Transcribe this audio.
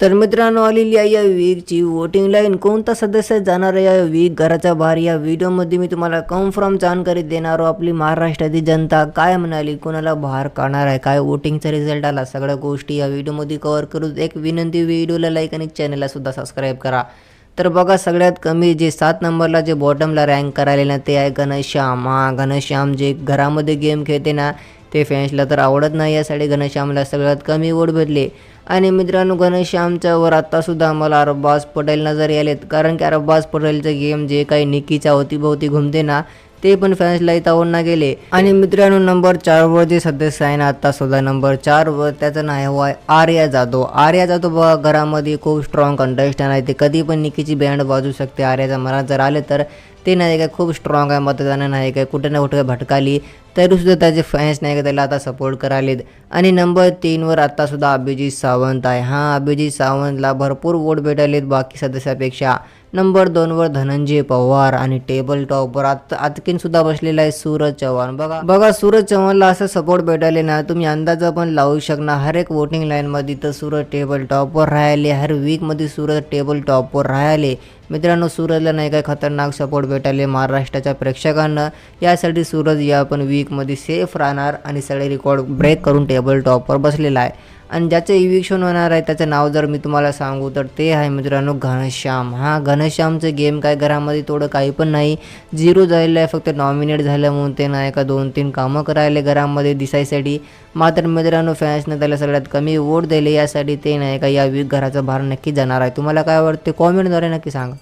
तर मित्रांनो आलेली आहे या वीकची वोटिंग लाईन कोणता सदस्य जाणार आहे या वीक घराच्या बाहेर? या व्हिडिओमध्ये मी तुम्हाला कन्फर्म जानकारी देणार आहो. आपली महाराष्ट्रातील जनता काय म्हणाली कोणाला बाहेर काढणार आहे काय वोटिंगचा रिझल्ट आला? सगळ्या गोष्टी या व्हिडिओमध्ये कव्हर करू एक विनंती व्हिडिओला लाईक आणि चॅनलला सुद्धा सबस्क्राईब करा. तर बघा सगळ्यात कमी जे सात नंबरला जे बॉटमला रँक करायले ना ते आहे घनश्याम. हा घनश्याम जे घरामध्ये गेम खेळते ना ते फॅन्सला तर आवडत नाही. यासाठी घनश्यामला सगळ्यात कमी वोट भेटले. आणि मित्रांनो घनश्यामच्या वर आत्तासुद्धा आम्हाला अरब्बास पटेल नजर आलेत कारण की अरब्बास पटेलचं गेम जे काही निकीच्या अवतीभोवती घुमते ना ते पण फॅन्सला इथं आवडना गेले. आणि मित्रांनो नंबर चारवर जे सदस्य आहे ना आत्ता सुद्धा नंबर चारवर त्याचं नाव आहे आर्या जाधव. आर्या जाधव बघा घरामध्ये खूप स्ट्रॉंग कंटेस्टंट आहे. ते कधी पण निकीची बँड वाजू शकते. आर्याचा मनात जर आले तर ते नाही का खूप स्ट्रॉंग आहे मतदान नाही का कुठे ना कुठं भटकाली तरीसुद्धा त्याचे फॅन्स नाही का त्याला आता सपोर्ट करालेत. आणि नंबर तीनवर आत्तासुद्धा अभिजित सावंत आहे. हां अभिजित सावंतला भरपूर वोट भेटलेत बाकी सदस्यापेक्षा. नंबर दोनवर धनंजय पवार आणि टेबल टॉपवर आत आतकीन सुद्धा बसलेला आहे सूरज चव्हाण. बघा बघा सूरज चव्हाणला असं सपोर्ट भेटले ना तुम्ही अंदाजा पण लावू शकणार. हर एक वोटिंग लाईनमध्ये तर सूरज टेबल टॉपवर राहिले हर वीकमध्ये सूरज टेबल टॉपवर राहिले. मित्रांनो सूरजला नाही काय खतरनाक सपोर्ट भेटायले महाराष्ट्राच्या प्रेक्षकांना. यासाठी सूरज या पण वीकमध्ये सेफ राहणार आणि सगळे रेकॉर्ड ब्रेक करून टेबल टॉपवर बसलेला आहे. आणि ज्याचं इविक्शन होणार आहे त्याचं नाव जर मी तुम्हाला सांगू तर ते आहे मित्रांनो घनश्याम. हा घनश्यामचं गेम काय घरामध्ये थोडं काही पण नाही. झिरो झालेलं आहे फक्त नॉमिनेट झालं म्हणून ते नाही का दोन तीन कामं करायले घरामध्ये दिसायसाठी. मात्र मित्रांनो फॅन्सनं त्याला सगळ्यात कमी वोट दिले यासाठी ते नाही का या वीक घराचा भार नक्की जाणार आहे. तुम्हाला काय वाटते? कॉमेंटद्वारे नक्की सांगा.